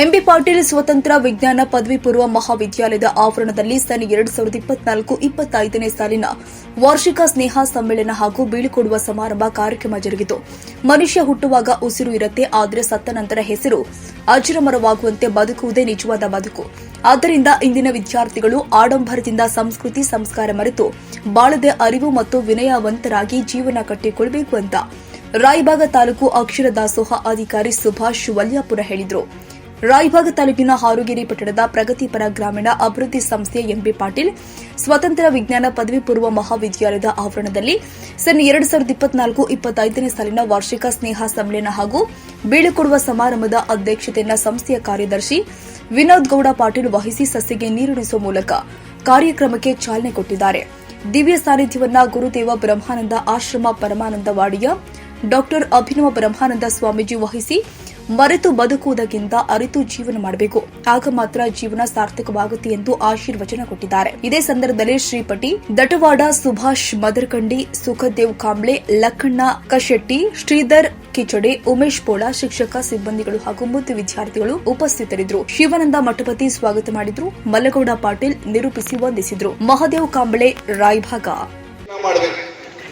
MB Patil ಸ್ವತಂತ್ರ ವಿಜ್ಞಾನ ಪದವಿ ಪೂರ್ವ ಮಹಾವಿದ್ಯಾಲಯದ ಆವರಣದಲ್ಲಿ ಸನ್ ಎರಡ್ ಸಾವಿರದ ಇಪ್ಪತ್ನಾಲ್ಕು ಇಪ್ಪತ್ತೈದನೇ ಸಾಲಿನ ವಾರ್ಷಿಕ ಸ್ನೇಹ ಸಮ್ಮೇಳನ ಹಾಗೂ ಬೀಳ್ಕೊಡುವ ಸಮಾರಂಭ ಕಾರ್ಯಕ್ರಮ ಜರುಗಿತು. ಮನುಷ್ಯ ಹುಟ್ಟುವಾಗ ಉಸಿರು ಇರುತ್ತೆ, ಆದರೆ ಸತ್ತ ನಂತರ ಹೆಸರು ಅಜರಮರವಾಗುವಂತೆ ಬದುಕುವುದೇ ನಿಜವಾದ ಬದುಕು. ಆದ್ದರಿಂದ ಇಂದಿನ ವಿದ್ಯಾರ್ಥಿಗಳು ಆಡಂಬರದಿಂದ ಸಂಸ್ಕೃತಿ ಸಂಸ್ಕಾರ ಮರೆತು ಬಾಳದೆ ಅರಿವು ಮತ್ತು ವಿನಯವಂತರಾಗಿ ಜೀವನ ಕಟ್ಟಿಕೊಳ್ಳಬೇಕು ಅಂತ. ರಾಯಬಾಗ ತಾಲೂಕು ಅಕ್ಷರ ದಾಸೋಹ ಅಧಿಕಾರಿ ಸುಭಾಷ್ ವಲ್ಯಾಪುರ ಹೇಳಿದರು. ರಾಯಬಾಗ ತಾಲೂಕಿನ ಹಾರುಗಿರಿ ಪಟ್ಟಣದ ಪ್ರಗತಿಪರ ಗ್ರಾಮೀಣ ಅಭಿವೃದ್ಧಿ ಸಂಸ್ಥೆ ಎಂಬಿ ಪಾಟೀಲ್, ಸ್ವತಂತ್ರ ವಿಜ್ಞಾನ ಪದವಿ ಪೂರ್ವ ಮಹಾವಿದ್ಯಾಲಯದ ಆವರಣದಲ್ಲಿ ಸನ್ ಎರಡ್ ಸಾವಿರದ ಇಪ್ಪತ್ನಾಲ್ಕು ಇಪ್ಪತ್ತೈದನೇ ಸಾಲಿನ ವಾರ್ಷಿಕ ಸ್ನೇಹ ಸಮ್ಮೇಳನ ಹಾಗೂ ಬೀಳುಕೊಡುವ ಸಮಾರಂಭದ ಅಧ್ಯಕ್ಷತೆಯನ್ನು ಸಂಸ್ಥೆಯ ಕಾರ್ಯದರ್ಶಿ ವಿನೋದ್ ಗೌಡ ಪಾಟೀಲ್ ವಹಿಸಿ ಸಸಿಗೆ ನೀರುಣಿಸುವ ಮೂಲಕ ಕಾರ್ಯಕ್ರಮಕ್ಕೆ ಚಾಲನೆ ಕೊಟ್ಟಿದ್ದಾರೆ. ದಿವ್ಯ ಸಾನ್ನಿಧ್ಯವನ್ನ ಗುರುದೇವ ಬ್ರಹ್ಮಾನಂದ ಆಶ್ರಮ ಪರಮಾನಂದವಾಡಿಯ ಡಾಕ್ಟರ್ ಅಭಿನವ ಬ್ರಹ್ಮಾನಂದ ಸ್ವಾಮೀಜಿ ವಹಿಸಿ ಮರೆತು ಬದುಕುವುದಕ್ಕಿಂತ ಅರಿತು ಜೀವನ ಮಾಡಬೇಕು. ಆಗ ಮಾತ್ರ ಜೀವನ ಸಾರ್ಥಕವಾಗುತ್ತೆ ಎಂದು ಆಶೀರ್ವಚನ ಕೊಟ್ಟಿದ್ದಾರೆ. ಇದೇ ಸಂದರ್ಭದಲ್ಲಿ ಶ್ರೀಪಟಿ ದಟವಾಡ ಸುಭಾಷ್ ಮದರ್ಕಂಡಿ, ಸುಖದೇವ್ ಕಾಂಬ್ಳೆ, ಲಕ್ಕಣ್ಣ ಕಶೆಟ್ಟಿ, ಶ್ರೀಧರ್ ಕಿಚಡೆ, ಉಮೇಶ್ ಪೋಳ, ಶಿಕ್ಷಕ ಸಿಬ್ಬಂದಿಗಳು ಹಾಗೂ ಮುದ್ದು ವಿದ್ಯಾರ್ಥಿಗಳು ಉಪಸ್ಥಿತರಿದ್ದರು. ಶಿವಾನಂದ ಮಠಪತಿ ಸ್ವಾಗತ ಮಾಡಿದ್ರು. ಮಲ್ಲಗೌಡ ಪಾಟೀಲ್ ನಿರೂಪಿಸಿ ವಂದಿಸಿದ್ರು. ಮಹಾದೇವ್ ಕಾಂಬಳೆ, ರಾಯಭಾಗ.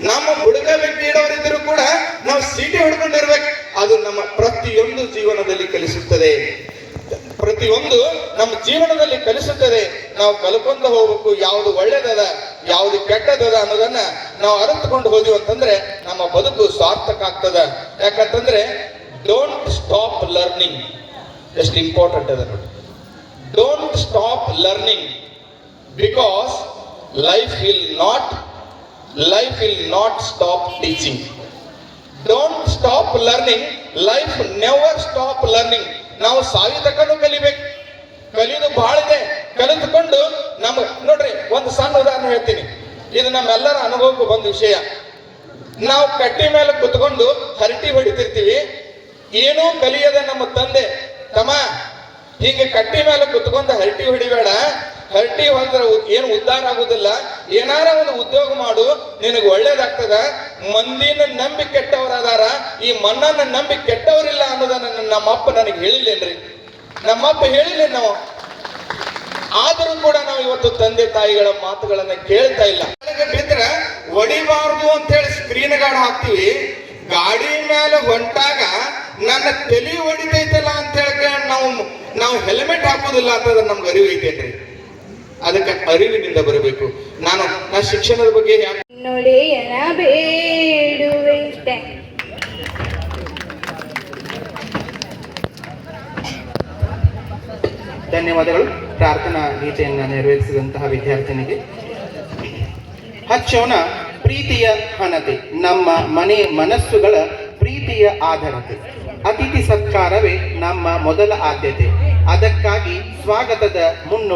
ನಮ್ಮ ಬುಡಕ ವ್ಯಕ್ತಿ ಇಡೋರಿದ್ದರೂ ಕೂಡ ನಾವು ಸೀಟಿ ಹೊಡ್ಕೊಂಡಿರ್ಬೇಕು. ಅದು ನಮ್ಮ ಪ್ರತಿಯೊಂದು ಜೀವನದಲ್ಲಿ ಕಲಿಸುತ್ತದೆ. ಪ್ರತಿಯೊಂದು ನಮ್ಮ ಜೀವನದಲ್ಲಿ ಕಲಿಸುತ್ತದೆ. ನಾವು ಕಲ್ಕೊಂತ ಹೋಗ್ಬೇಕು. ಯಾವುದು ಒಳ್ಳೇದದ, ಯಾವುದು ಕೆಟ್ಟದದ ಅನ್ನೋದನ್ನ ನಾವು ಅರಿತುಕೊಂಡು ಹೋದ್ವಿ ಅಂತಂದ್ರೆ ನಮ್ಮ ಬದುಕು ಸಾರ್ಥಕ ಆಗ್ತದ. ಯಾಕಂತಂದ್ರೆ ಡೋಂಟ್ ಸ್ಟಾಪ್ ಲರ್ನಿಂಗ್ ಎಷ್ಟು ಇಂಪಾರ್ಟೆಂಟ್ ಅದ. ನೋಡಿ don't stop learning because life will not life will not stop teaching don't stop learning life never stop learning ನಾವು ಸಾವಿ ತಕೊಂಡು ಕಲಿಬೇಕು. ಕಲಿಯೋದು ಬಹಳ ಇದೆ. ಕಲಿತುಕೊಂಡು ನಮ್ಮ, ನೋಡ್ರಿ, ಒಂದು ಸಣ್ಣ ಉದಾಹರಣೆ ಹೇಳ್ತೀನಿ. ಇದು ನಮ್ಮೆಲ್ಲರ ಅನುಭವಕ್ಕೂ ಬಂದ ವಿಷಯ. ನಾವು ಕಟ್ಟಿ ಮೇಲೆ ಕುತ್ಕೊಂಡು ಹರಟಿ ಹೊಡಿತಿರ್ತೀವಿ. ಏನೂ ಕಲಿಯದ ನಮ್ಮ ತಂದೆ, ತಮ್ಮ, ಹಿಂಗೆ ಕಟ್ಟಿ ಮೇಲೆ ಕುತ್ಕೊಂಡು ಹರಟಿ ಹೊಡಿಬೇಡ. ಹರಟಿ ಹೊಂದ್ರೆ ಉ- ಏನು ಉದ್ಧಾರ ಆಗುದಿಲ್ಲ, ಏನಾರ ಒಂದು ಉದ್ಯೋಗ ಮಾಡು, ನಿನಗೆ ಒಳ್ಳೇದಾಗ್ತದ. ಮಂದಿನ ನಂಬಿ ಕೆಟ್ಟವರದಾರ. ಈ ಮಣ್ಣನ್ನ ನಂಬಿ ಕೆಟ್ಟವರಿಲ್ಲ ಅನ್ನೋದನ್ನ ನಮ್ಮಪ್ಪ ನನಗೆ ಹೇಳಿಲ್ಲೇನ್ರಿ? ನಮ್ಮಪ್ಪ ಹೇಳಿಲ್ಲ ನಾವು? ಆದರೂ ಕೂಡ ನಾವು ಇವತ್ತು ತಂದೆ ತಾಯಿಗಳ ಮಾತುಗಳನ್ನ ಕೇಳ್ತಾ ಇಲ್ಲ. ಬಿದ್ರ ಬಿದ್ರೆ ಹೊಡಿಬಾರ್ದು ಅಂತ ಹೇಳಿ ಸ್ಕ್ರೀನ್ ಗಾರ್ಡ್ ಹಾಕ್ತಿವಿ. ಗಾಡಿ ಮೇಲೆ ಹೊಂಟಾಗ ನನ್ನ ತಲೆ ಹೊಡಿತೈತಲ್ಲ ಅಂತ ಹೇಳಿ ನಾವು ನಾವು ಹೆಲ್ಮೆಟ್ ಹಾಕೋದಿಲ್ಲ ಅಂತ ನಮ್ಗೆ ಅರಿವು ಐತೇನ್ರಿ? ಅದಕ್ಕೆ ಅರಿವಿನಿಂದ ಬರಬೇಕು. ನಾನು ನಾ ಶಿಕ್ಷಣದ ಬಗ್ಗೆ ಯಾಕೆ ನುಡಿಯನ ಬೇಡುವೆ ಧನ್ಯವಾದಗಳು. ಪ್ರಾರ್ಥನಾ ಗೀತೆಯನ್ನು ನೆರವೇರಿಸಿದಂತಹ ವಿದ್ಯಾರ್ಥಿನಿಗೆ. ಹಚ್ಚೋಣ ಪ್ರೀತಿಯ ಹಣತೆ ನಮ್ಮ ಮನೆ ಮನಸ್ಸುಗಳ ಪ್ರೀತಿಯ ಆಧಾರತೆ ಅತಿಥಿ ಸತ್ಕಾರವೇ ನಮ್ಮ ಮೊದಲ ಆದ್ಯತೆ. ಅದಕ್ಕಾಗಿ ಸ್ವಾಗತದ ಮುನ್ನೋ